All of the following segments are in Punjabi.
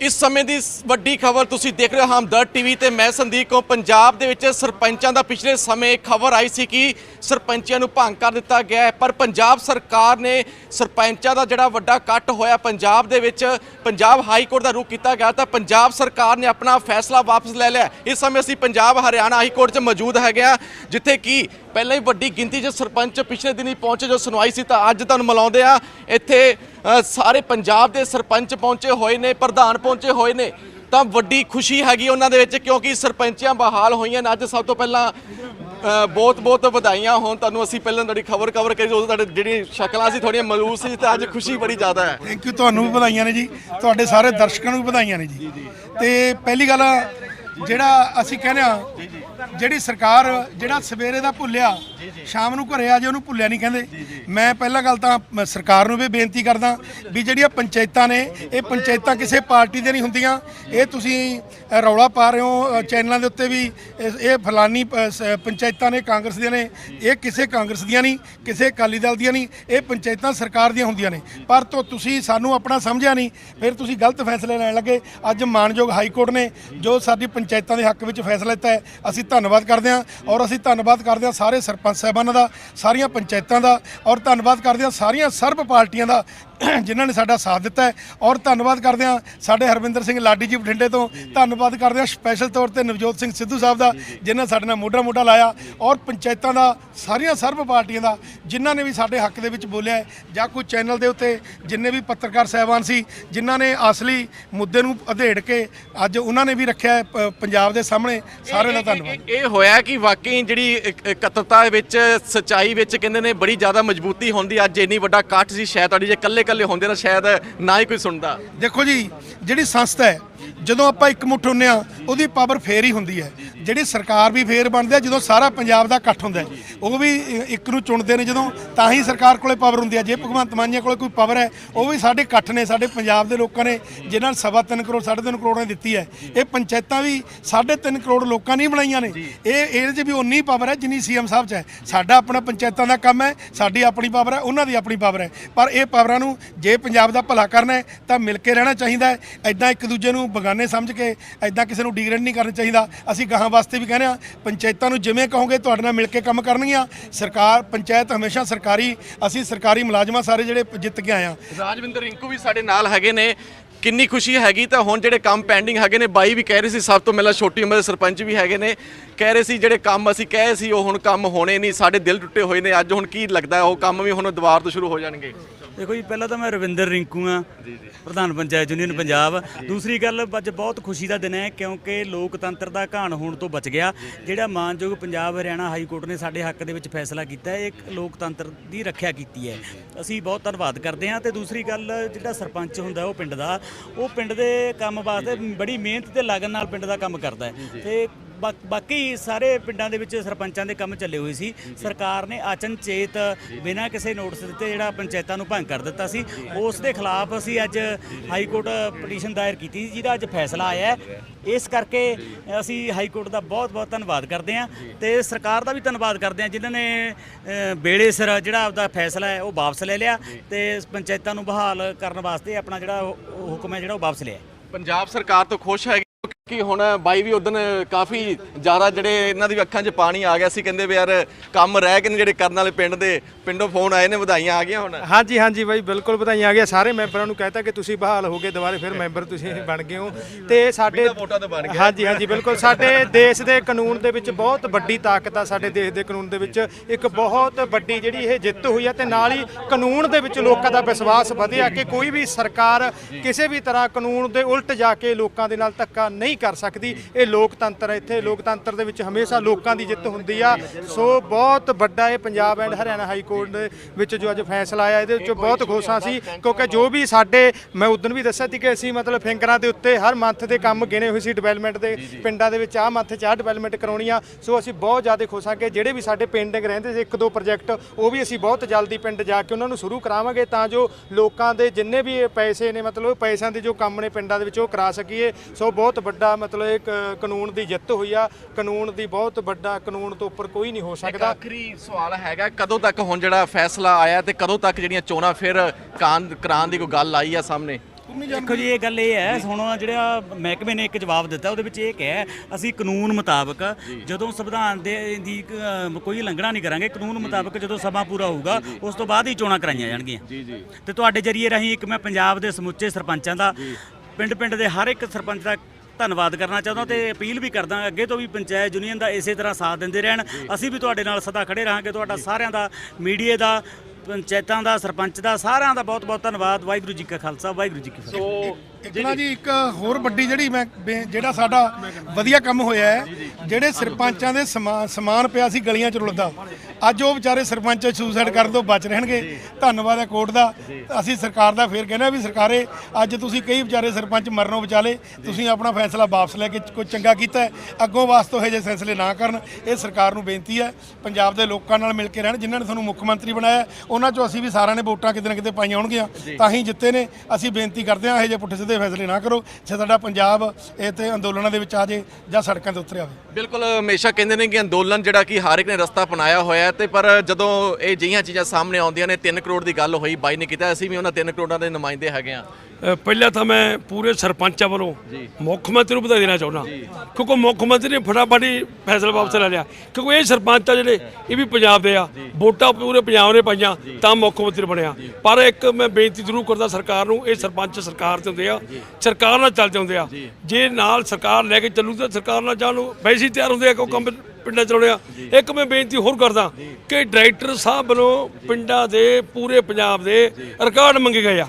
ਇਸ ਸਮੇਂ ਦੀ ਵੱਡੀ ਖਬਰ ਤੁਸੀਂ ਦੇਖ ਰਹੇ ਹੋ ਹਮਦਰਦ ਟੀਵੀ ਤੇ ਮੈਂ ਸੰਦੀਪ ਕੋ ਪੰਜਾਬ ਦੇ ਵਿੱਚ ਸਰਪੰਚਾਂ ਦਾ ਪਿਛਲੇ ਸਮੇਂ ਖਬਰ ਆਈ ਸੀ ਕਿ ਸਰਪੰਚਾਂ ਨੂੰ ਭੰਗ ਕਰ ਦਿੱਤਾ ਗਿਆ ਹੈ, ਪਰ ਪੰਜਾਬ ਸਰਕਾਰ ਨੇ ਸਰਪੰਚਾਂ ਦਾ ਜਿਹੜਾ ਵੱਡਾ ਕੱਟ ਹੋਇਆ ਪੰਜਾਬ ਦੇ ਵਿੱਚ, ਪੰਜਾਬ ਹਾਈ ਕੋਰਟ ਦਾ ਰੁਖ ਕੀਤਾ ਗਿਆ ਤਾਂ ਪੰਜਾਬ ਸਰਕਾਰ ਨੇ ਆਪਣਾ ਫੈਸਲਾ ਵਾਪਸ ਲੈ ਲਿਆ। ਇਸ ਸਮੇਂ ਅਸੀਂ ਪੰਜਾਬ ਹਰਿਆਣਾ ਹਾਈ ਕੋਰਟ 'ਚ ਮੌਜੂਦ ਹੈਗੇ ਆ ਜਿੱਥੇ ਕਿ ਪਹਿਲਾਂ ਹੀ ਵੱਡੀ ਗਿਣਤੀ 'ਚ ਸਰਪੰਚ ਪਿਛਲੇ ਦਿਨੀ ਪਹੁੰਚੇ, ਜੋ ਸੁਣਵਾਈ ਸੀ, ਤਾਂ ਅੱਜ ਤੁਹਾਨੂੰ ਮਿਲਾਉਂਦੇ ਆ ਇੱਥੇ ਸਾਰੇ ਪੰਜਾਬ ਦੇ ਸਰਪੰਚ ਪਹੁੰਚੇ ਹੋਏ ਨੇ, ਪ੍ਰਧਾਨ ਪਹੁੰਚੇ ਹੋਏ ਨੇ। ਤਾਂ ਵੱਡੀ ਖੁਸ਼ੀ ਹੈਗੀ ਉਹਨਾਂ ਦੇ ਵਿੱਚ, ਕਿਉਂਕਿ ਸਰਪੰਚੀਆਂ ਬਹਾਲ ਹੋਈਆਂ ਨੇ। ਅੱਜ ਸਭ ਤੋਂ ਪਹਿਲਾਂ ਬਹੁਤ ਬਹੁਤ ਵਧਾਈਆਂ ਹੋਣ। ਤੁਹਾਨੂੰ ਅਸੀਂ ਪਹਿਲਾਂ ਤੁਹਾਡੀ ਖਬਰ ਕਵਰ ਕਰੀ, ਉਦੋਂ ਤੁਹਾਡੇ ਜਿਹੜੀ ਸ਼ਕਲਾਂ ਸੀ ਥੋੜੀਆਂ ਮਲੂਸ ਸੀ, ਤੇ ਅੱਜ ਖੁਸ਼ੀ ਬੜੀ ਜ਼ਿਆਦਾ ਹੈ। ਥੈਂਕ ਯੂ ਤੁਹਾਨੂੰ ਵੀ ਵਧਾਈਆਂ ਨੇ ਜੀ। ਤੁਹਾਡੇ ਸਾਰੇ ਦਰਸ਼ਕਾਂ ਨੂੰ ਵੀ ਵਧਾਈਆਂ ਨੇ ਜੀ। ਤੇ ਪਹਿਲੀ ਗੱਲ, ਜਿਹੜਾ ਅਸੀਂ ਕਹਿੰਦੇ ਆ ਜਿਹੜੀ ਸਰਕਾਰ ਜਿਹੜਾ ਸਵੇਰੇ ਦਾ ਭੁੱਲਿਆ ਸ਼ਾਮ ਨੂੰ ਘਰੇ ਆ ਜੇ ਉਹਨੂੰ ਭੁੱਲਿਆ ਨਹੀਂ ਕਹਿੰਦੇ। ਮੈਂ ਪਹਿਲਾਂ ਗੱਲ ਤਾਂ ਸਰਕਾਰ ਨੂੰ ਵੀ ਬੇਨਤੀ ਕਰਦਾ ਵੀ ਜਿਹੜੀਆਂ ਪੰਚਾਇਤਾਂ ਨੇ ਇਹ ਪੰਚਾਇਤਾਂ ਕਿਸੇ ਪਾਰਟੀ ਦੇ ਨਹੀਂ ਹੁੰਦੀਆਂ। ਇਹ ਤੁਸੀਂ ਰੌਲਾ ਪਾ ਰਹੇ ਹੋ ਚੈਨਲਾਂ ਦੇ ਉੱਤੇ ਵੀ ਇਹ ਫਲਾਨੀ ਪੰਚਾਇਤਾਂ ਨੇ ਕਾਂਗਰਸ ਦੀਆਂ ਨੇ ਇਹ ਕਿਸੇ ਕਾਂਗਰਸ ਦੀਆਂ ਨਹੀਂ ਕਿਸੇ ਅਕਾਲੀ ਦਲ ਦੀਆਂ ਨਹੀਂ ਇਹ ਪੰਚਾਇਤਾਂ ਸਰਕਾਰ ਦੀਆਂ ਹੁੰਦੀਆਂ ਨੇ। ਪਰ ਤੋਂ ਤੁਸੀਂ ਸਾਨੂੰ ਆਪਣਾ ਸਮਝਿਆ ਨਹੀਂ ਫਿਰ ਤੁਸੀਂ ਗਲਤ ਫੈਸਲੇ ਲੈਣ ਲੱਗੇ। ਅੱਜ ਮਾਨਯੋਗ ਹਾਈ ਕੋਰਟ ਨੇ ਜੋ ਸਾਡੀ ਪੰਚਾਇਤਾਂ ਦੇ ਹੱਕ ਵਿੱਚ ਫੈਸਲਾ ਲਿੱਤਾ ਹੈ ਅਸੀਂ ਧੰਨਵਾਦ ਕਰਦੇ ਹਾਂ ਔਰ ਅਸੀਂ ਧੰਨਵਾਦ ਕਰਦੇ ਹਾਂ ਸਾਰੇ ਸਰਪੰਚ ਸਾਹਿਬਾਨਾਂ ਦਾ, ਸਾਰੀਆਂ ਪੰਚਾਇਤਾਂ ਦਾ ਔਰ ਧੰਨਵਾਦ ਕਰਦੇ ਹਾਂ ਸਾਰੀਆਂ ਸਰਬ ਪਾਰਟੀਆਂ ਦਾ ਜਿਨ੍ਹਾਂ ਨੇ ਸਾਡਾ ਸਾਥ ਦਿੱਤਾ ਹੈ ਔਰ ਧੰਨਵਾਦ ਕਰਦੇ ਹਾਂ ਸਾਡੇ ਹਰਵਿੰਦਰ ਸਿੰਘ ਲਾਡੀ ਜੀ ਬਠਿੰਡੇ ਤੋਂ, ਧੰਨਵਾਦ ਕਰਦੇ ਹਾਂ ਸਪੈਸ਼ਲ ਤੌਰ ਤੇ ਨਵਜੋਤ ਸਿੰਘ ਸਿੱਧੂ ਸਾਹਿਬ ਦਾ ਜਿਨ੍ਹਾਂ ਸਾਡੇ ਨਾਲ ਮੋਢਾ ਮੋਢਾ ਲਾਇਆ ਔਰ ਪੰਚਾਇਤਾਂ ਦਾ, ਸਾਰੀਆਂ ਸਰਬ ਪਾਰਟੀਆਂ ਦਾ ਜਿਨ੍ਹਾਂ ਨੇ ਵੀ ਸਾਡੇ ਹੱਕ ਦੇ ਵਿੱਚ ਬੋਲਿਆ ਜਾਂ ਕੋਈ ਚੈਨਲ ਦੇ ਉੱਤੇ ਜਿੰਨੇ ਵੀ ਪੱਤਰਕਾਰ ਸਹਿਬਾਨ ਸੀ ਜਿਨ੍ਹਾਂ ਨੇ ਅਸਲੀ ਮੁੱਦੇ ਨੂੰ ਅਧੇੜ ਕੇ ਅੱਜ ਉਹਨਾਂ ਨੇ ਵੀ ਰੱਖਿਆ ਪ- ਪੰਜਾਬ ਦੇ ਸਾਹਮਣੇ, ਸਾਰਿਆਂ ਦਾ ਧੰਨਵਾਦ। ਇਹ- ਹੋਇਆ ਕਿ ਵਾਕਈ ਜਿਹੜੀ ਇਕੱਤਰਤਾ ਵਿੱਚ, ਸਚਾਈ ਵਿੱਚ ਕਹਿੰਦੇ ਨੇ ਬੜੀ ਜ਼ਿਆਦਾ ਮਜ਼ਬੂਤੀ ਹੁੰਦੀ ਅੱਜ ਇੰਨੀ ਵੱਡਾ ਇਕੱਠ ਸੀ, ਸ਼ਾਇਦ ਤੁਹਾਡੀ ਜੇ ਇਕੱਲੇ ਇਕੱਲੇ ਹੁੰਦੇ ਤਾਂ ਸ਼ਾਇਦ ਨਾ ਹੀ ਕੋਈ ਸੁਣਦਾ। ਦੇਖੋ ਜੀ, ਜਿਹੜੀ ਸੰਸਥਾ ਹੈ ਜਦੋਂ ਆਪਾਂ ਇੱਕ ਮੁੱਠ ਹੁੰਨੇ ਆ, ਉਹਦੀ ਪਾਵਰ ਫੇਰ ਹੀ ਹੁੰਦੀ ਹੈ। ਜਿਹੜੀ ਸਰਕਾਰ ਵੀ ਫੇਰ ਬਣਦੀ ਹੈ ਜਦੋਂ ਸਾਰਾ ਪੰਜਾਬ ਦਾ ਇਕੱਠ ਹੁੰਦਾ ਉਹ ਵੀ ਇੱਕ ਨੂੰ ਚੁਣਦੇ ਨੇ ਜਦੋਂ, ਤਾਂ ਹੀ ਸਰਕਾਰ ਕੋਲੇ ਪਾਵਰ ਹੁੰਦੀ ਹੈ। ਜੇ ਭਗਵੰਤ ਮਾਨ ਜੀ ਕੋਲੇ ਕੋਈ ਪਾਵਰ ਹੈ, ਉਹ ਵੀ ਸਾਡੇ ਇਕੱਠ ਨੇ, ਸਾਡੇ ਪੰਜਾਬ ਦੇ ਲੋਕਾਂ ਨੇ ਜਿਨ੍ਹਾਂ ਨੇ ਸਵਾ ਤਿੰਨ ਕਰੋੜ, ਸਾਢੇ ਤਿੰਨ ਕਰੋੜ ਨੇ ਦਿੱਤੀ ਹੈ। ਇਹ ਪੰਚਾਇਤਾਂ ਵੀ ਸਾਢੇ ਤਿੰਨ ਕਰੋੜ ਲੋਕਾਂ ਨੇ ਬਣਾਈਆਂ ਨੇ। ਇਹ ਇਹਦੇ 'ਚ ਵੀ ਉਨੀ ਪਾਵਰ ਹੈ, ਜਿੰਨੀ ਸੀਐਮ ਸਾਹਿਬ 'ਚ ਹੈ। ਸਾਡਾ ਆਪਣਾ ਪੰਚਾਇਤਾਂ ਦਾ ਕੰਮ ਹੈ, ਸਾਡੀ ਆਪਣੀ ਪਾਵਰ ਹੈ, ਉਹਨਾਂ ਦੀ ਆਪਣੀ ਪਾਵਰ ਹੈ। ਪਰ ਇਹ ਪਾਵਰਾਂ ਨੂੰ ਜੇ ਪੰਜਾਬ ਦਾ ਭਲਾ ਕਰਨਾ ਹੈ, ਤਾਂ ਮਿਲ ਕੇ ਰਹਿਣਾ ਚਾਹੀਦਾ ਹੈ। ਐਦਾਂ ਇੱਕ ਦੂਜੇ ਨੂੰ ਬਗਾ ਬਗਾਨੇ ਸਮਝ ਕੇ ਐਦਾਂ ਕਿਸੇ ਨੂੰ ਡਿਗਰੇਡ ਨਹੀਂ ਕਰਨਾ ਚਾਹੀਦਾ। ਅਸੀਂ ਗਾਹਾਂ ਵਾਸਤੇ ਵੀ ਕਹਿੰਦੇ ਆ ਪੰਚਾਇਤਾਂ ਨੂੰ ਜਿਵੇਂ ਕਹੋਗੇ ਤੁਹਾਡੇ ਨਾਲ ਮਿਲ ਕੇ ਕੰਮ ਕਰਨਗੀਆਂ। ਸਰਕਾਰ, ਪੰਚਾਇਤ ਹਮੇਸ਼ਾ ਸਰਕਾਰੀ, ਅਸੀਂ ਸਰਕਾਰੀ ਮੁਲਾਜ਼ਮਾਂ ਸਾਰੇ ਜਿਹੜੇ ਜਿੱਤ ਕੇ ਆਏ ਆ ਰਾਜਵਿੰਦਰ, ਰਿੰਕੂ ਵੀ ਸਾਡੇ ਨਾਲ ਹੈਗੇ ਨੇ। ਕਿੰਨੀ ਖੁਸ਼ੀ ਹੈਗੀ ਤਾਂ ਹੁਣ ਜਿਹੜੇ ਕੰਮ ਪੈਂਡਿੰਗ ਹੈਗੇ ਨੇ, ਬਾਈ ਵੀ ਕਹਿ ਰਹੇ ਸੀ, ਸਭ ਤੋਂ ਪਹਿਲਾਂ ਛੋਟੀ ਉਮਰ ਦੇ ਸਰਪੰਚ ਵੀ ਹੈਗੇ ਨੇ। ਕਹਿ ਰਹੇ ਸੀ ਜਿਹੜੇ ਕੰਮ ਅਸੀਂ ਕਹੇ ਸੀ ਉਹ ਹੁਣ ਕੰਮ ਹੋਣੇ ਨਹੀਂ ਸਾਡੇ ਦਿਲ ਟੁੱਟੇ ਹੋਏ ਨੇ ਅੱਜ ਹੁਣ ਕੀ ਲੱਗਦਾ ਉਹ ਕੰਮ ਵੀ ਹੁਣ ਦੁਬਾਰ ਤੋਂ ਸ਼ੁਰੂ ਹੋ ਜਾਣਗੇ। ਦੇਖੋ ਜੀ ਪਹਿਲਾਂ ਤਾਂ ਮੈਂ ਰਵਿੰਦਰ ਰਿੰਕੂ ਆ ਪ੍ਰਧਾਨ ਪੰਚਾਇਤ ਯੂਨੀਅਨ ਪੰਜਾਬ। ਦੂਸਰੀ ਗੱਲ ਅੱਜ ਬਹੁਤ ਖੁਸ਼ੀ ਦਾ ਦਿਨ ਹੈ ਕਿਉਂਕਿ ਲੋਕਤੰਤਰ ਦਾ ਘਾਣ ਹੋਣ ਤੋਂ ਬਚ ਗਿਆ। ਜਿਹੜਾ ਮਾਨਯੋਗ ਪੰਜਾਬ ਹਰਿਆਣਾ ਹਾਈ ਕੋਰਟ ਨੇ ਸਾਡੇ ਹੱਕ ਦੇ ਵਿੱਚ ਫੈਸਲਾ ਕੀਤਾ ਹੈ ਇੱਕ ਲੋਕਤੰਤਰ ਦੀ ਰੱਖਿਆ ਕੀਤੀ ਹੈ। ਅਸੀਂ ਬਹੁਤ ਧੰਨਵਾਦ ਕਰਦੇ ਹਾਂ ਤੇ ਦੂਸਰੀ ਗੱਲ ਜਿਹੜਾ ਸਰਪੰਚ ਹੁੰਦਾ ਉਹ ਪਿੰਡ ਦਾ ਉਹ ਪਿੰਡ ਦੇ ਕੰਮ ਵਾਸਤੇ ਬੜੀ ਮਿਹਨਤ ਤੇ ਲਗਨ ਨਾਲ ਪਿੰਡ ਦਾ ਕੰਮ ਕਰਦਾ ਹੈ। ਤੇ ਬਾਕੀ ਸਾਰੇ ਪਿੰਡਾਂ ਦੇ ਵਿੱਚ ਸਰਪੰਚਾਂ ਦੇ ਕੰਮ ਚੱਲੇ ਹੋਏ ਸੀ। ਸਰਕਾਰ ਨੇ ਅਚਨਚੇਤ ਬਿਨਾਂ ਕਿਸੇ ਨੋਟਿਸ ਦਿੱਤੇ ਜਿਹੜਾ ਪੰਚਾਇਤਾਂ ਨੂੰ ਭੰਗ ਕਰ ਦਿੱਤਾ ਸੀ। ਉਸ ਦੇ ਖਿਲਾਫ ਅਸੀਂ ਅੱਜ ਹਾਈ ਕੋਰਟ ਪਟੀਸ਼ਨ ਦਾਇਰ ਕੀਤੀ ਸੀ, ਜਿਹਦਾ ਅੱਜ ਫੈਸਲਾ ਆਇਆ ਹੈ। ਇਸ ਕਰਕੇ ਅਸੀਂ ਹਾਈ ਕੋਰਟ ਦਾ ਬਹੁਤ ਬਹੁਤ ਧੰਨਵਾਦ ਕਰਦੇ ਹਾਂ ਤੇ ਸਰਕਾਰ ਦਾ ਵੀ ਧੰਨਵਾਦ ਕਰਦੇ ਹਾਂ ਜਿਨ੍ਹਾਂ ਨੇ ਵੇਲੇ ਸਿਰ ਜਿਹੜਾ ਆਪਦਾ ਫੈਸਲਾ ਹੈ ਉਹ ਵਾਪਸ ਲੈ ਲਿਆ ਤੇ ਪੰਚਾਇਤਾਂ ਨੂੰ ਬਹਾਲ ਕਰਨ ਵਾਸਤੇ ਆਪਣਾ ਜਿਹੜਾ ਹੁਕਮ ਹੈ ਜਿਹੜਾ ਉਹ ਵਾਪਸ ਲਿਆ। ਪੰਜਾਬ ਸਰਕਾਰ ਤੋਂ ਖੁਸ਼ ਹੈਗੀ ਕਿ ਹੁਣ ਬਾਈ ਵੀ ਉਦੋਂ ਕਾਫੀ ਜ਼ਿਆਦਾ ਜਿਹੜੇ ਇਹਨਾਂ ਦੀ ਅੱਖਾਂ 'ਚ ਪਾਣੀ ਆ ਗਿਆ ਸੀ ਕਹਿੰਦੇ ਵੀ ਯਾਰ ਕੰਮ ਰਹਿ ਗਏ ਨੇ ਜਿਹੜੇ ਕਰਨ ਵਾਲੇ ਪਿੰਡ ਦੇ ਪਿੰਡੋਂ ਫੋਨ ਆਏ ਨੇ ਵਧਾਈਆਂ ਆ ਗਈਆਂ ਹੁਣ। ਹਾਂਜੀ ਹਾਂਜੀ ਬਾਈ ਬਿਲਕੁਲ ਵਧਾਈਆਂ ਆ ਗਿਆ ਸਾਰੇ ਮੈਂਬਰਾਂ ਨੂੰ ਕਹਿਤਾ ਕਿ ਤੁਸੀਂ ਬਹਾਲ ਹੋ ਗਏ ਦੁਬਾਰੇ ਫਿਰ ਮੈਂਬਰ ਤੁਸੀਂ ਬਣ ਗਏ ਹੋ। ਤੇ ਸਾਡੇ ਵੋਟਾਂ ਤੋਂ ਬਣ ਗਏ। ਹਾਂਜੀ ਹਾਂਜੀ ਬਿਲਕੁਲ। ਸਾਡੇ ਦੇਸ਼ ਦੇ ਕਾਨੂੰਨ ਦੇ ਵਿੱਚ ਬਹੁਤ ਵੱਡੀ ਤਾਕਤ ਆ ਸਾਡੇ ਦੇਸ਼ ਦੇ ਕਾਨੂੰਨ ਦੇ ਵਿੱਚ। ਇੱਕ ਬਹੁਤ ਵੱਡੀ ਜਿਹੜੀ ਇਹ ਜਿੱਤ ਹੋਈ ਹੈ ਤੇ ਨਾਲ ਹੀ ਕਾਨੂੰਨ ਦੇ ਵਿੱਚ ਲੋਕਾਂ ਦਾ ਵਿਸ਼ਵਾਸ ਵਧਿਆ ਕਿ ਕੋਈ ਵੀ ਸਰਕਾਰ ਕਿਸੇ ਵੀ ਤਰ੍ਹਾਂ ਕਾਨੂੰਨ ਦੇ ਉਲਟ ਜਾ ਕੇ ਲੋਕਾਂ ਦੇ ਨਾਲ ਧੱਕਾ ਨਹੀਂ ਕਰ ਸਕਦੀ। ਇਹ ਲੋਕਤੰਤਰ ਹੈ ਇੱਥੇ। ਲੋਕਤੰਤਰ ਦੇ ਵਿੱਚ ਹਮੇਸ਼ਾ ਲੋਕਾਂ ਦੀ ਜਿੱਤ ਹੁੰਦੀ ਆ। ਸੋ ਬਹੁਤ ਵੱਡਾ ਇਹ Punjab and Haryana high court ਦੇ ਵਿੱਚ ਜੋ ਅੱਜ ਫੈਸਲਾ ਆਇਆ ਇਹਦੇ ਵਿੱਚ ਬਹੁਤ ਖੁਸ਼ ਸੀ ਕਿਉਂਕਿ ਜੋ ਵੀ ਸਾਡੇ ਮੈਂ ਉਦੋਂ ਵੀ ਦੱਸਿਆ ਸੀ ਕਿ ਅਸੀਂ ਮਤਲਬ ਫਿੰਗਰਾਂ ਦੇ ਉੱਤੇ ਹਰ ਮੰਥ ਦੇ ਕੰਮ ਗਿਣੇ ਹੋਏ ਸੀ ਡਿਵੈਲਪਮੈਂਟ ਦੇ ਪਿੰਡਾਂ ਦੇ ਵਿੱਚ। ਆਹ ਮੰਥ 'ਚ ਆਹ ਡਿਵੈਲਪਮੈਂਟ ਕਰਾਉਣੀ ਆ ਸੋ ਅਸੀਂ ਬਹੁਤ ਜ਼ਿਆਦਾ ਖੁਸ਼ ਹਾਂ ਕਿ ਜਿਹੜੇ ਵੀ ਸਾਡੇ ਪੈਂਡਿੰਗ ਰਹਿੰਦੇ ਸੀ ਇੱਕ ਦੋ ਪ੍ਰੋਜੈਕਟ ਉਹ ਵੀ ਅਸੀਂ ਬਹੁਤ ਜਲਦੀ ਪਿੰਡ ਜਾ ਕੇ ਉਹਨਾਂ ਨੂੰ ਸ਼ੁਰੂ ਕਰਾਵਾਂਗੇ ਤਾਂ ਜੋ ਲੋਕਾਂ ਦੇ ਜਿੰਨੇ ਵੀ ਪੈਸੇ ਨੇ ਮਤਲਬ ਪੈਸਿਆਂ ਦੇ ਜੋ ਕੰਮ ਨੇ ਪਿੰਡਾਂ ਦੇ ਵਿੱਚ ਉਹ ਕਰਾ ਸਕੀਏ। ਸੋ ਬਹੁਤ ਵੱਡਾ ਮਤਲਬ ਇੱਕ ਕਾਨੂੰਨ ਦੀ ਜਿੱਤ ਹੋਈ ਆ। ਕਾਨੂੰਨ ਦੀ ਬਹੁਤ ਵੱਡਾ ਕਾਨੂੰਨ ਤੋਂ ਉੱਪਰ ਕੋਈ ਨਹੀਂ ਹੋ ਸਕਦਾ। ਆਖਰੀ ਸਵਾਲ ਹੈਗਾ ਕਦੋਂ ਤੱਕ ਹੁਣ ਜਿਹੜਾ ਫੈਸਲਾ ਆਇਆ ਤੇ ਕਦੋਂ ਤੱਕ ਜਿਹੜੀਆਂ ਚੋਣਾਂ ਫਿਰ ਕਾਂ ਕਰਾਉਣ ਦੀ ਕੋਈ ਗੱਲ ਆਈ ਆ ਸਾਹਮਣੇ? ਦੇਖੋ ਜੀ ਇਹ ਗੱਲ ਇਹ ਹੈ ਹੁਣ ਜਿਹੜਾ ਮਹਿਕਮੇ ਨੇ ਇੱਕ ਜਵਾਬ ਦਿੱਤਾ ਉਹਦੇ ਵਿੱਚ ਇਹ ਕਿਹਾ ਅਸੀਂ ਕਾਨੂੰਨ ਮੁਤਾਬਕ ਜਦੋਂ ਸੰਵਿਧਾਨ ਦੇ ਦੀ ਕੋਈ ਉਲੰਘਣਾ ਨਹੀਂ ਕਰਾਂਗੇ ਕਾਨੂੰਨ ਮੁਤਾਬਕ ਜਦੋਂ ਸਮਾਂ ਪੂਰਾ ਹੋਊਗਾ ਉਸ ਤੋਂ ਬਾਅਦ ਹੀ ਚੋਣਾਂ ਕਰਾਈਆਂ ਜਾਣਗੀਆਂ। ਜੀ ਜੀ। ਤੇ ਤੁਹਾਡੇ ਜਰੀਏ ਰਾਹੀਂ ਇੱਕ ਮੈਂ ਪੰਜਾਬ ਦੇ ਸਮੁੱਚੇ ਸਰਪੰਚਾਂ ਦਾ ਪਿੰਡ ਪਿੰਡ ਦੇ ਹਰ ਇੱਕ ਸਰਪੰਚ ਦਾ ਧੰਨਵਾਦ ਕਰਨਾ ਚਾਹੁੰਦਾ ਤੇ ਅਪੀਲ ਵੀ ਕਰਦਾ ਅੱਗੇ ਤੋਂ ਵੀ ਪੰਚਾਇਤ ਯੂਨੀਅਨ ਦਾ ਇਸੇ ਤਰ੍ਹਾਂ ਸਾਥ ਦਿੰਦੇ ਰਹਿਣ। ਅਸੀਂ ਵੀ ਤੁਹਾਡੇ ਨਾਲ ਸਦਾ ਖੜੇ ਰਹਾਂਗੇ ਤੁਹਾਡਾ ਸਾਰਿਆਂ ਦਾ ਮੀਡੀਆ ਦਾ ਪੰਚਾਇਤਾਂ ਦਾ ਸਰਪੰਚ ਦਾ ਸਾਰਿਆਂ ਦਾ ਬਹੁਤ ਬਹੁਤ ਧੰਨਵਾਦ। ਵਾਹਿਗੁਰੂ ਜੀ ਕਾ ਖਾਲਸਾ ਵਾਹਿਗੁਰੂ ਜੀ ਕੀ ਫਤਿਹ। ਸੋ ਇੱਕ ਨਾ ਜੀ ਇੱਕ ਹੋਰ ਵੱਡੀ ਜਿਹੜੀ ਮੈਂ ਬੇ- ਜਿਹੜਾ ਸਾਡਾ ਵਧੀਆ ਕੰਮ ਹੋਇਆ ਹੈ, ਜਿਹੜੇ ਸਰਪੰਚਾਂ ਦੇ ਸਮਾ- ਸਮਾਨ ਪਿਆ ਸੀ ਗਲੀਆਂ 'ਚ ਰੁਲਦਾ, ਅੱਜ ਉਹ ਵਿਚਾਰੇ ਸਰਪੰਚ ਸੁਸਾਈਡ ਕਰਨ ਤੋਂ ਬਚ ਰਹਿਣਗੇ। ਧੰਨਵਾਦ ਹੈ ਕੋਰਟ ਦਾ। ਅਸੀਂ ਸਰਕਾਰ ਦਾ ਫੇਰ ਕਹਿੰਦੇ ਹਾਂ ਵੀ ਸਰਕਾਰੇ, ਅੱਜ ਤੁਸੀਂ ਕਈ ਵਿਚਾਰੇ ਸਰਪੰਚ ਮਰਨੋਂ ਵਿਚਾਲੇ ਤੁਸੀਂ ਆਪਣਾ ਫੈਸਲਾ ਵਾਪਸ ਲੈ ਕੇ ਕੋਈ ਚੰਗਾ ਕੀਤਾ ਹੈ। ਅੱਗੋਂ ਵਾਸਤੇ ਇਹੋ ਜਿਹੇ ਫੈਸਲੇ ਨਾ ਕਰਨ, ਇਹ ਸਰਕਾਰ ਨੂੰ ਬੇਨਤੀ ਹੈ। ਪੰਜਾਬ ਦੇ ਲੋਕਾਂ ਨਾਲ ਮਿਲ ਕੇ ਰਹਿਣ, ਜਿਨ੍ਹਾਂ ਨੇ ਤੁਹਾਨੂੰ ਮੁੱਖ ਮੰਤਰੀ ਬਣਾਇਆ, ਉਹਨਾਂ 'ਚੋਂ ਅਸੀਂ ਵੀ ਸਾਰਿਆਂ ਨੇ ਵੋਟਾਂ ਕਿਤੇ ਨਾ ਕਿਤੇ ਪਾਈਆਂ ਹੋਣਗੀਆਂ, ਤਾਂ ਹੀ ਜਿੱਤੇ ਨੇ। ਅਸੀਂ ਬੇਨਤੀ ਕਰਦੇ ਹਾਂ ਇਹੋ ਜਿਹੇ ਪੁੱਠੇ ਸਿੱਧੇ ਫੈਸਲੇ ਨਾ ਕਰੋ, ਜੇ ਸਾਡਾ ਪੰਜਾਬ ਇਹ ਤੇ ਅੰਦੋਲਨਾਂ ਦੇ ਵਿੱਚ ਆ ਜੇ ਜਾਂ ਸੜਕਾਂ ਤੇ ਉਤਰਿਆ ਹੋਵੇ। ਬਿਲਕੁਲ, ਹਮੇਸ਼ਾ ਕਹਿੰਦੇ ਨੇ ਕਿ ਅੰਦੋਲਨ ਜਿਹੜਾ ਕਿ ਹਰ ਇੱਕ ਨੇ ਰਸਤਾ ਅਪਣਾਇਆ ਹੋਇਆ ਹੈ ਤੇ ਪਰ ਜਦੋਂ ਇਹ ਜਿਹੀਆਂ ਚੀਜ਼ਾਂ ਸਾਹਮਣੇ ਆਉਂਦੀਆਂ ਨੇ 3 ਕਰੋੜ ਦੀ ਗੱਲ ਹੋਈ, ਬਾਈ ਨੇ ਕੀਤਾ, ਅਸੀਂ ਵੀ ਉਹਨਾਂ 3 ਕਰੋੜਾਂ ਦੇ ਨੁਮਾਇੰਦੇ ਹੈਗੇ ਆ ਪਹਿਲਾਂ ਤਾਂ ਮੈਂ ਪੂਰੇ ਸਰਪੰਚਾਂ ਵੱਲੋਂ ਮੁੱਖ ਮੰਤਰੀ ਨੂੰ ਵਧਾਈ ਦੇਣਾ ਚਾਹੁੰਦਾ। ਕਿਉਂਕਿ ਮੁੱਖ ਮੰਤਰੀ ਨੇ ਫਟਾਫਟ ਹੀ ਫੈਸਲਾ ਵਾਪਸ ਲੈ ਲਿਆ। ਕਿਉਂਕਿ ਇਹ ਸਰਪੰਚ ਆ ਜਿਹੜੇ ਇਹ ਵੀ ਪੰਜਾਬ ਦੇ ਆ। ਵੋਟਾਂ ਪੂਰੇ ਪੰਜਾਬ ਨੇ ਪਾਈਆਂ ਤਾਂ ਮੁੱਖ ਮੰਤਰੀ ਬਣਿਆ। ਪਰ ਇੱਕ ਮੈਂ ਬੇਨਤੀ ਜ਼ਰੂਰ ਕਰਦਾ ਸਰਕਾਰ ਨੂੰ ਇਹ ਸਰਪੰਚ ਸਰਕਾਰ ਤੇ ਹੁੰਦੇ ਆ। ਸਰਕਾਰ ਨਾਲ ਚੱਲ ਜਾਂਦੇ ਆ। ਜੇ। ਨਾਲ ਸਰਕਾਰ ਲੈ ਕੇ ਚੱਲੂ ਤਾਂ ਸਰਕਾਰ ਨਾਲ ਜਾਣ ਨੂੰ ਵੈਸੇ ਤਿਆਰ ਹੁੰਦੇ ਆ ਕਿ ਉਹ ਕੰਮ ਪਿੰਡਾਂ ਚਲਾਉਣੇ ਆ। ਇੱਕ ਮੈਂ ਬੇਨਤੀ ਹੋਰ ਕਰਦਾ ਕਿ ਡਾਇਰੈਕਟਰ ਸਾਹਿਬ ਵੱਲੋਂ ਪਿੰਡਾਂ ਦੇ ਪੂਰੇ ਪੰਜਾਬ ਦੇ ਰਿਕਾਰਡ ਮੰਗੇ ਗਏ ਆ।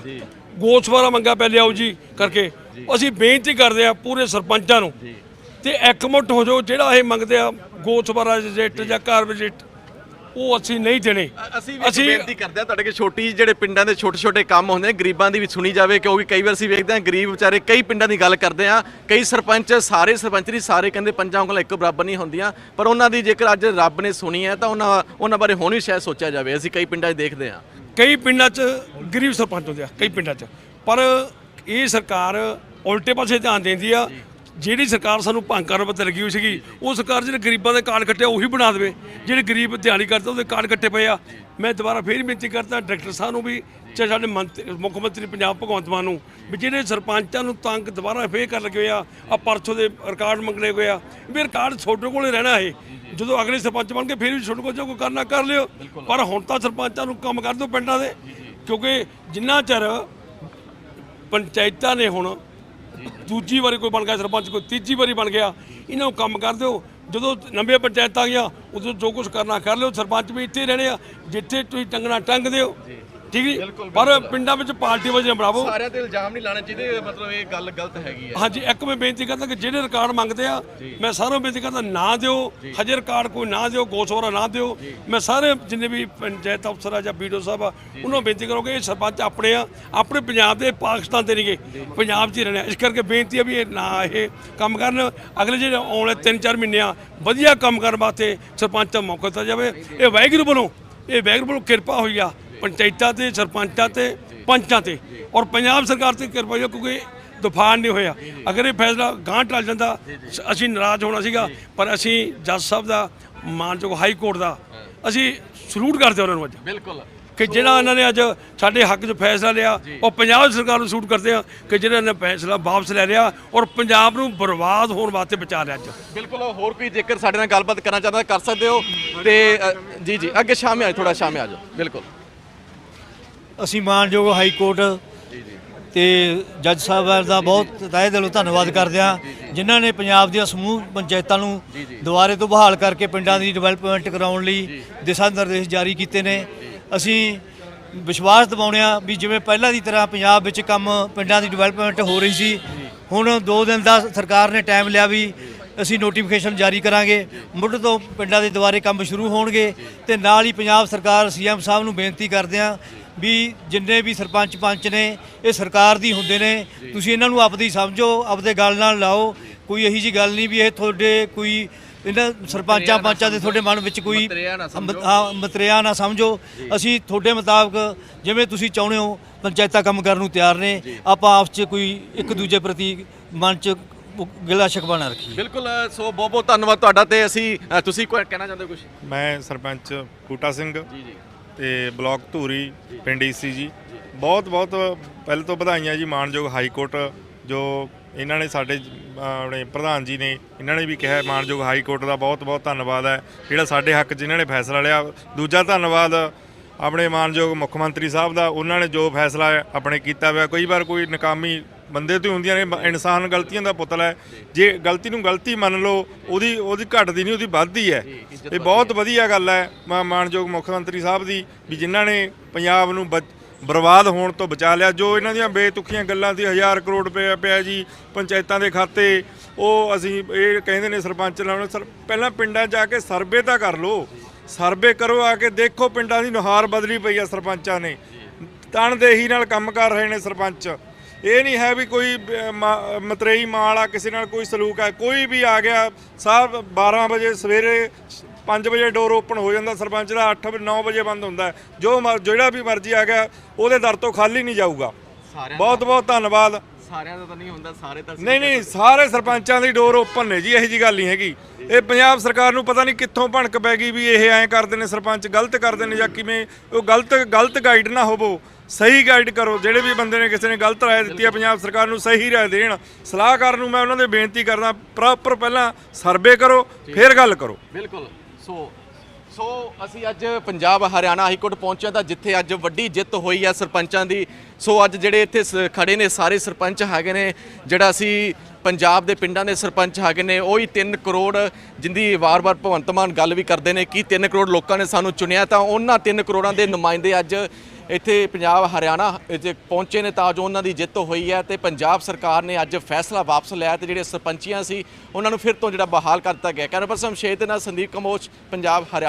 ਗੋਸਵਾਰਾ ਮੰਗਾ ਪਹਿਲੇ ਆਓ ਜੀ ਕਰਕੇ। ਅਸੀਂ ਬੇਨਤੀ ਕਰਦੇ ਆ ਪੂਰੇ ਸਰਪੰਚਾਂ ਨੂੰ ਤੇ ਇਕਮੁੱਠ ਹੋ ਜਾਓ ਜਿਹੜਾ ਇਹ ਮੰਗਦੇ ਆ ਗੋਸਵਾਰਾ ਰੇਟ ਜਾਂ ਕਾਰ ਰੇਟ ਉਹ ਅਸੀਂ ਨਹੀਂ ਦੇਣੇ। ਅਸੀਂ ਵੀ ਇੱਕ ਬੇਨਤੀ ਕਰਦੇ ਆ ਤੁਹਾਡੇ ਕਿ ਛੋਟੀ ਜਿਹੜੇ ਪਿੰਡਾਂ ਦੇ ਛੋਟੇ ਛੋਟੇ ਕੰਮ ਹੁੰਦੇ ਨੇ ਗਰੀਬਾਂ ਦੀ ਵੀ ਸੁਣੀ ਜਾਵੇ ਕਿਉਂਕਿ ਕਈ ਵਾਰ ਅਸੀਂ ਵੇਖਦੇ ਹਾਂ ਗਰੀਬ ਵਿਚਾਰੇ ਕਈ ਪਿੰਡਾਂ ਦੀ ਗੱਲ ਕਰਦੇ ਆ ਕਈ ਸਰਪੰਚ ਸਾਰੇ ਸਰਪੰਚ ਨਹੀਂ ਸਾਰੇ ਕਹਿੰਦੇ ਪੰਜਾਂ ਉਂਗਲਾਂ ਇੱਕ ਬਰਾਬਰ ਨਹੀਂ ਹੁੰਦੀਆਂ ਪਰ ਉਹਨਾਂ ਦੀ ਜੇਕਰ ਅੱਜ ਰੱਬ ਨੇ ਸੁਣੀ ਹੈ ਤਾਂ ਉਹਨਾਂ ਉਹਨਾਂ ਬਾਰੇ ਹੁਣ ਵੀ ਸ਼ਾਇਦ ਸੋਚਿਆ ਜਾਵੇ ਅਸੀਂ ਕਈ ਪਿੰਡਾਂ 'ਚ ਦੇਖਦੇ ਆ ਕਈ ਪਿੰਡਾਂ 'ਚ ਗਰੀਬ ਸਰਪੰਚ ਹੁੰਦੇ ਆ, ਕਈ ਪਿੰਡਾਂ 'ਚ। ਪਰ ਇਹ ਸਰਕਾਰ ਉਲਟੇ ਪਾਸੇ ਧਿਆਨ ਦਿੰਦੀ ਆ। ਜਿਹੜੀ ਸਰਕਾਰ ਸਾਨੂੰ ਭੰਗ ਕਰਨ ਉੱਤੇ ਲੱਗੀ ਹੋਈ ਸੀਗੀ, ਉਹ ਸਰਕਾਰ ਜਿਹੜੇ ਗਰੀਬਾਂ ਦੇ ਕਾਰਡ ਕੱਟੇ ਆ, ਉਹੀ ਬਣਾ ਦੇਵੇ। ਜਿਹੜੇ ਗਰੀਬ ਦਿਹਾੜੀ ਕਰਦੇ ਉਹਦੇ ਕਾਰਡ ਕੱਟੇ ਪਏ ਆ। ਮੈਂ ਦੁਬਾਰਾ ਫੇਰ ਬੇਨਤੀ ਕਰਦਾ ਡਾਇਰੈਕਟਰ ਸਾਹਿਬ ਨੂੰ ਵੀ ਚਾਹੇ ਸਾਡੇ ਮੰਤਰੀ ਮੁੱਖ ਮੰਤਰੀ ਪੰਜਾਬ ਭਗਵੰਤ ਮਾਨ ਨੂੰ ਵੀ ਜਿਹੜੇ ਸਰਪੰਚਾਂ ਨੂੰ ਤੰਗ ਦੁਬਾਰਾ ਫੇਰ ਕਰ ਲੱਗੇ ਆ ਆ ਪਰਸੋਂ ਦੇ ਰਿਕਾਰਡ ਮੰਗਣੇ ਹੋਏ ਆ। ਵੀ ਰਿਕਾਰਡ ਤੁਹਾਡੇ ਕੋਲੇ ਰਹਿਣਾ ਹੈ ਜਦੋਂ ਅਗਲੇ ਸਰਪੰਚ ਬਣ ਕੇ ਫੇਰ ਵੀ ਤੁਹਾਡੇ ਕੋਲ ਜੋ ਕੋਈ ਕਰਨਾ ਕਰ ਲਿਓ। ਪਰ ਹੁਣ ਤਾਂ ਸਰਪੰਚਾਂ ਨੂੰ ਕੰਮ ਕਰ ਦਿਓ ਪਿੰਡਾਂ ਦੇ। ਕਿਉਂਕਿ ਜਿੰਨਾ ਚਿਰ ਪੰਚਾਇਤਾਂ ਨੇ ਹੁਣ ਦੂਜੀ ਵਾਰੀ ਕੋਈ ਬਣ ਗਿਆ ਸਰਪੰਚ ਕੋਈ ਤੀਜੀ ਵਾਰੀ ਬਣ ਗਿਆ ਇਹਨਾਂ ਨੂੰ ਕੰਮ ਕਰ ਦਿਓ। ਜਦੋਂ ਨਵੀਆਂ ਪੰਚਾਇਤਾਂ ਆ ਗਈਆਂ ਉਦੋਂ ਜੋ ਕੁਝ ਕਰਨਾ ਕਰ ਲਿਓ। ਸਰਪੰਚ ਵੀ ਇੱਥੇ ਰਹਿਣੇ ਆ ਜਿੱਥੇ ਤੁਸੀਂ ਟੰਗਣਾ ਟੰਗ ਦਿਓ। ਠੀਕ ਹੈ ਜੀ? ਪਰ ਪਿੰਡਾਂ ਵਿੱਚ ਪਾਰਟੀ ਵਜੇ ਬਣਾਵੋ ਸਾਰਿਆਂ ਤੇ ਇਲਜ਼ਾਮ ਨਹੀਂ ਲਾਣੇ ਚਾਹੀਦੇ ਮਤਲਬ ਇਹ ਗੱਲ ਗਲਤ ਹੈਗੀ ਹੈ। ਹਾਂਜੀ ਇੱਕ ਮੈਂ ਬੇਨਤੀ ਕਰਦਾ ਕਿ ਜਿਹੜੇ ਰਿਕਾਰਡ ਮੰਗਦੇ ਆ ਮੈਂ ਸਾਰਿਆਂ ਨੂੰ ਬੇਨਤੀ ਕਰਦਾ ਨਾ ਦਿਓ। ਹਜੇ ਰਿਕਾਰਡ ਕੋਈ ਨਾ ਦਿਓ ਗੋਸਵਾਰਾ ਨਾ ਦਿਓ। ਮੈਂ ਸਾਰੇ ਜਿੰਨੇ ਵੀ ਪੰਚਾਇਤ ਅਫਸਰ ਆ ਜਾਂ ਵੀਡੀਓ ਸਾਹਿਬ ਆ ਉਹਨਾਂ ਨੂੰ ਬੇਨਤੀ ਕਰੋਗੇ ਇਹ ਸਰਪੰਚ ਆਪਣੇ ਆ ਆਪਣੇ ਪੰਜਾਬ ਦੇ ਪਾਕਿਸਤਾਨ ਦੇ ਨਹੀਂਗੇ ਪੰਜਾਬ 'ਚ ਹੀ ਰਹਿਣੇ। ਇਸ ਕਰਕੇ ਬੇਨਤੀ ਆ ਵੀ ਇਹ ਨਾ ਇਹ ਕੰਮ ਕਰਨ। ਅਗਲੇ ਜਿਹੜੇ ਆਉਣ ਵਾਲੇ 3-4 ਮਹੀਨੇ ਆ ਵਧੀਆ ਕੰਮ ਕਰਨ ਵਾਸਤੇ ਸਰਪੰਚ ਦਾ ਮੌਕਾ ਦਿੱਤਾ ਜਾਵੇ। ਇਹ ਵਾਹਿਗੁਰੂ ਵੱਲੋਂ ਇਹ ਵਾਹਿਗੁਰੂ ਵੱਲੋਂ ਕਿਰਪਾ ਹੋਈ ਆ। ਪੰਚਾਇਤਾਂ ਤੇ ਸਰਪੰਚਾਂ ਤੇ ਪੰਚਾਂ ਤੇ। ਔਰ ਪੰਜਾਬ ਸਰਕਾਰ ਤੇ ਕਿਰਪਾ ਆ ਕਿਉਂਕਿ ਤੂਫਾਨ ਨਹੀਂ ਹੋਇਆ। ਅਗਰ ਇਹ ਫੈਸਲਾ ਗਾਂਹ ਟਲ ਜਾਂਦਾ ਅਸੀਂ ਨਾਰਾਜ਼ ਹੋਣਾ ਸੀਗਾ ਪਰ ਅਸੀਂ ਜੱਜ ਸਾਹਿਬ ਦਾ ਮਾਨਯੋਗ ਹਾਈ ਕੋਰਟ ਦਾ ਅਸੀਂ ਸਲੂਟ ਕਰਦੇ ਉਹਨਾਂ ਨੂੰ ਅੱਜ। ਬਿਲਕੁਲ। ਕਿ ਜਿਹੜਾ ਇਹਨਾਂ ਨੇ ਅੱਜ ਸਾਡੇ ਹੱਕ 'ਚ ਫੈਸਲਾ ਲਿਆ ਉਹ ਪੰਜਾਬ ਸਰਕਾਰ ਨੂੰ ਸੂਟ ਕਰਦੇ ਆ ਕਿ ਜਿਹੜਾ ਇਹਨਾਂ ਨੇ ਫੈਸਲਾ ਵਾਪਸ ਲੈ ਲਿਆ ਔਰ ਪੰਜਾਬ ਨੂੰ ਬਰਬਾਦ ਹੋਣ ਵਾਸਤੇ ਬਚਾ ਲਿਆ ਅੱਜ। ਬਿਲਕੁਲ ਹੋਰ ਕੋਈ ਜੇਕਰ ਸਾਡੇ ਨਾਲ ਗੱਲਬਾਤ ਕਰਨਾ ਚਾਹੁੰਦਾ ਕਰ ਸਕਦੇ ਹੋ। ਤੇ ਜੀ ਜੀ ਅੱਗੇ ਸ਼ਾਮੇ ਆਜੋ ਥੋੜਾ ਸ਼ਾਮੇ ਆਜੋ ਬਿਲਕੁਲ। ਅਸੀਂ ਮਾਨਯੋਗ ਹਾਈ ਕੋਰਟ ਤੇ ਜੱਜ ਸਾਹਿਬਾਨ ਦਾ ਬਹੁਤ ਤਹਿ ਦਿਲੋਂ ਧੰਨਵਾਦ ਕਰਦੇ ਹਾਂ। ਜਿਨ੍ਹਾਂ ਨੇ ਪੰਜਾਬ ਦੀਆਂ ਸਮੂਹ ਪੰਚਾਇਤਾਂ ਨੂੰ ਦੁਬਾਰੇ ਤੋਂ ਬਹਾਲ ਕਰਕੇ ਪਿੰਡਾਂ ਦੀ ਡਿਵੈਲਪਮੈਂਟ ਕਰਾਉਣ ਲਈ ਦਿਸ਼ਾ ਨਿਰਦੇਸ਼ ਜਾਰੀ ਕੀਤੇ ਨੇ। ਅਸੀਂ ਵਿਸ਼ਵਾਸ ਦਿਵਾਉਂਦੇ ਹਾਂ ਵੀ ਜਿਵੇਂ ਪਹਿਲਾਂ ਦੀ ਤਰ੍ਹਾਂ ਪੰਜਾਬ ਵਿੱਚ ਕੰਮ ਪਿੰਡਾਂ ਦੀ ਡਿਵੈਲਪਮੈਂਟ ਹੋ ਰਹੀ ਸੀ ਹੁਣ 2 ਦਿਨ ਦਾ ਸਰਕਾਰ ਨੇ ਟਾਈਮ ਲਿਆ ਵੀ ਅਸੀਂ ਨੋਟੀਫਿਕੇਸ਼ਨ ਜਾਰੀ ਕਰਾਂਗੇ। ਮੁੱਢ ਤੋਂ ਪਿੰਡਾਂ ਦੇ ਦੁਆਰੇ ਕੰਮ ਸ਼ੁਰੂ ਹੋਣਗੇ ਤੇ ਨਾਲ ਹੀ ਪੰਜਾਬ ਸਰਕਾਰ ਸੀਐਮ ਸਾਹਿਬ ਨੂੰ ਬੇਨਤੀ ਕਰਦੇ ਹਾਂ ਵੀ ਜਿੰਨੇ ਵੀ ਸਰਪੰਚ ਪੰਚ ਨੇ ਇਹ ਸਰਕਾਰ ਦੀ ਹੁੰਦੇ ਨੇ। ਤੁਸੀਂ ਇਹਨਾਂ ਨੂੰ ਆਪਦੀ ਸਮਝੋ ਆਪਦੇ ਗੱਲ ਨਾਲ ਲਾਓ। ਕੋਈ ਇਹੀ ਜੀ ਗੱਲ ਨਹੀਂ ਵੀ ਇਹ ਤੁਹਾਡੇ ਕੋਈ ਇਹਨਾਂ ਸਰਪੰਚਾਂ ਪੰਚਾਂ ਦੇ ਤੁਹਾਡੇ ਮਨ ਵਿੱਚ ਕੋਈ ਮਤਰੇਆ ਨਾ ਸਮਝੋ। ਅਸੀਂ ਤੁਹਾਡੇ ਮੁਤਾਬਕ ਜਿਵੇਂ ਤੁਸੀਂ ਚਾਹੁੰਦੇ ਹੋ ਪੰਚਾਇਤਾਂ ਕੰਮ ਕਰਨ ਨੂੰ ਤਿਆਰ ਨੇ। ਆਪਾਂ ਆਪਸ 'ਚ ਕੋਈ ਇੱਕ ਦੂਜੇ ਪ੍ਰਤੀ ਮਨ 'ਚ ਗਿਲਾ ਸ਼ਿਕਵਾ ਨਾ ਰੱਖੀਏ। ਬਿਲਕੁਲ ਸੋ ਬਹੁਤ ਬਹੁਤ ਧੰਨਵਾਦ ਤੁਹਾਡਾ ਤੇ ਅਸੀਂ ਤੁਸੀਂ ਕੋਈ ਕਹਿਣਾ ਚਾਹੁੰਦੇ ਕੁਝ ਮੈਂ ਸਰਪੰਚ ਬੂਟਾ ਸਿੰਘ। ਜੀ ਜੀ। ਤੇ ਬਲਾਕ ਧੂਰੀ, ਪਿੰਡ ਈਸੀ ਜੀ। ਬਹੁਤ ਬਹੁਤ ਪਹਿਲੇ ਤੋਂ ਵਧਾਈਆਂ ਜੀ ਮਾਨਯੋਗ ਹਾਈ ਕੋਰਟ, ਜੋ ਇਹਨਾਂ ਨੇ ਸਾਡੇ ਆਪਣੇ ਪ੍ਰਧਾਨ ਜੀ ਨੇ, ਇਹਨਾਂ ਨੇ ਵੀ ਕਿਹਾ ਮਾਨਯੋਗ ਹਾਈ ਕੋਰਟ ਦਾ ਬਹੁਤ ਬਹੁਤ ਧੰਨਵਾਦ ਹੈ। ਜਿਹੜਾ ਸਾਡੇ ਹੱਕ 'ਚ ਇਹਨਾਂ ਨੇ ਫੈਸਲਾ ਲਿਆ। ਦੂਜਾ ਧੰਨਵਾਦ ਆਪਣੇ ਮਾਨਯੋਗ ਮੁੱਖ ਮੰਤਰੀ ਸਾਹਿਬ ਦਾ, ਉਹਨਾਂ ਨੇ ਜੋ ਫੈਸਲਾ ਆਪਣੇ ਕੀਤਾ ਹੋਇਆ, ਕਈ ਵਾਰ ਕੋਈ ਨਕਾਮੀ ਬੰਦੇ ਤੋਂ ਹੁੰਦੀਆਂ ਨੇ ਇਨਸਾਨ ਗਲਤੀਆਂ ਦਾ ਪੁਤਲਾ ਹੈ। ਜੇ ਗਲਤੀ ਨੂੰ ਗਲਤੀ ਮੰਨ ਲਓ ਉਹਦੀ ਉਹਦੀ ਘਟਦੀ ਨਹੀਂ ਉਹਦੀ ਵੱਧਦੀ ਹੈ। ਇਹ ਬਹੁਤ ਵਧੀਆ ਗੱਲ ਹੈ ਮਾ- ਮਾਨਯੋਗ ਮੁੱਖ ਮੰਤਰੀ ਸਾਹਿਬ ਦੀ ਵੀ ਜਿਨ੍ਹਾਂ ਨੇ ਪੰਜਾਬ ਨੂੰ ਬਰਬਾਦ ਹੋਣ ਤੋਂ ਬਚਾ ਲਿਆ। ਜੋ ਇਹਨਾਂ ਦੀਆਂ ਬੇਤੁਕੀਆਂ ਗੱਲਾਂ ਦੀ ਹਜ਼ਾਰ ਕਰੋੜ ਰੁਪਏ ਪਿਆ ਜੀ ਪੰਚਾਇਤਾਂ ਦੇ ਖਾਤੇ ਉਹ ਅਸੀਂ ਇਹ ਕਹਿੰਦੇ ਨੇ ਸਰਪੰਚ ਲਾਉਣ ਸਰ ਪਹਿਲਾਂ ਪਿੰਡਾਂ ਜਾ ਕੇ ਸਰਵੇ ਤਾਂ ਕਰ ਲਓ। ਸਰਵੇ ਕਰੋ ਆ ਕੇ ਦੇਖੋ ਪਿੰਡਾਂ ਦੀ ਨੁਹਾਰ ਬਦਲੀ ਪਈ ਆ ਸਰਪੰਚਾਂ ਨੇ। ਤਨਦੇਹੀ ਨਾਲ ਕੰਮ ਕਰ ਰਹੇ ਨੇ ਸਰਪੰਚ। ਇਹ ਨਹੀਂ ਹੈ ਵੀ ਕੋਈ ਮਾ- ਮਤਰੇਈ ਮਾਲ ਆ ਕਿਸੇ ਨਾਲ ਕੋਈ ਸਲੂਕ ਹੈ। ਕੋਈ ਵੀ ਆ ਗਿਆ ਸਾਹਿਬ 12 ਵਜੇ ਸਵੇਰੇ 5 ਵਜੇ ਡੋਰ ਓਪਨ ਹੋ ਜਾਂਦਾ ਸਰਪੰਚ ਦਾ 8 9 ਵਜੇ ਬੰਦ ਹੁੰਦਾ। ਜੋ ਜਿਹੜਾ ਵੀ ਮਰਜ਼ੀ ਆ ਗਿਆ ਉਹਦੇ ਦਰ ਤੋਂ ਖਾਲੀ ਨਹੀਂ ਜਾਊਗਾ। ਬਹੁਤ ਬਹੁਤ ਧੰਨਵਾਦ। ਸਾਰਿਆਂ ਦਾ ਤਾਂ ਨਹੀਂ ਹੁੰਦਾ ਸਾਰੇ ਤਾਂ ਨਹੀਂ ਨਹੀਂ ਸਾਰੇ ਸਰਪੰਚਾਂ ਦੀ ਡੋਰ ਓਪਨ ਨੇ ਜੀ ਇਹੋ ਜੀ ਗੱਲ ਨਹੀਂ ਹੈਗੀ। ਇਹ ਪੰਜਾਬ ਸਰਕਾਰ ਨੂੰ ਪਤਾ ਨਹੀਂ ਕਿੱਥੋਂ ਭਣਕ ਪੈ ਗਈ ਵੀ ਇਹ ਐਂ ਕਰਦੇ ਨੇ ਸਰਪੰਚ ਗਲਤ ਕਰਦੇ ਨੇ ਜਾਂ ਕਿਵੇਂ ਉਹ ਗਲਤ ਗਲਤ ਗਾਈਡ ਨਾ ਹੋਵੋ। ਸਹੀ ਗਾਈਡ ਕਰੋ ਜਿਹੜੇ ਵੀ ਬੰਦੇ ਨੇ ਕਿਸੇ ਨੇ ਗਲਤ ਰਾਏ ਦਿੱਤੀ ਹੈ ਪੰਜਾਬ ਸਰਕਾਰ ਨੂੰ ਸਹੀ ਰਾਏ ਦੇਣ। ਸਲਾਹਕਾਰ ਨੂੰ ਮੈਂ ਉਹਨਾਂ ਦੇ ਬੇਨਤੀ ਕਰਦਾ ਪ੍ਰੋਪਰ ਪਹਿਲਾਂ ਸਰਵੇ ਕਰੋ ਫਿਰ ਗੱਲ ਕਰੋ। ਬਿਲਕੁਲ। ਸੋ ਸੋ ਅਸੀਂ ਅੱਜ ਪੰਜਾਬ ਹਰਿਆਣਾ ਹਾਈ ਕੋਰਟ ਪਹੁੰਚੇ ਤਾਂ ਜਿੱਥੇ ਅੱਜ ਵੱਡੀ ਜਿੱਤ ਹੋਈ ਹੈ ਸਰਪੰਚਾਂ ਦੀ। ਸੋ ਅੱਜ ਜਿਹੜੇ ਇੱਥੇ ਖੜੇ ਨੇ ਸਾਰੇ ਸਰਪੰਚ ਹੈਗੇ ਨੇ ਜਿਹੜਾ ਅਸੀਂ ਪੰਜਾਬ ਦੇ ਪਿੰਡਾਂ ਦੇ ਸਰਪੰਚ ਹੈਗੇ ਨੇ ਉਹ ਹੀ 3 ਕਰੋੜ ਜਿੰਦੀ ਵਾਰ-ਵਾਰ ਭਗਵੰਤ ਮਾਨ ਗੱਲ ਵੀ ਕਰਦੇ ਨੇ ਕਿ 3 ਕਰੋੜ ਲੋਕਾਂ ਨੇ ਸਾਨੂੰ ਚੁਣਿਆ ਤਾਂ ਉਹਨਾਂ 3 ਕਰੋੜਾਂ ਦੇ ਨੁਮਾਇੰਦੇ ਅੱਜ ਇੱਥੇ ਪੰਜਾਬ, ਹਰਿਆਣਾ ਵਿੱਚ ਪਹੁੰਚੇ ਨੇ ਤਾਂ ਜੋ ਉਹਨਾਂ ਦੀ ਜਿੱਤ ਹੋਈ ਹੈ ਤੇ ਪੰਜਾਬ ਸਰਕਾਰ ਨੇ ਅੱਜ ਫੈਸਲਾ ਵਾਪਸ ਲਿਆ ਤੇ ਜਿਹੜੇ ਸਰਪੰਚੀਆਂ ਸੀ, ਉਹਨਾਂ ਨੂੰ ਫਿਰ ਤੋਂ ਜਿਹੜਾ ਬਹਾਲ ਕਰ ਦਿੱਤਾ ਗਿਆ। ਕੈਮਰਾ ਪਰਸਨ ਸ਼ੇਤ ਨਾਲ ਸੰਦੀਪ ਕਮੋਚ, ਪੰਜਾਬ, ਹਰਿਆਣਾ।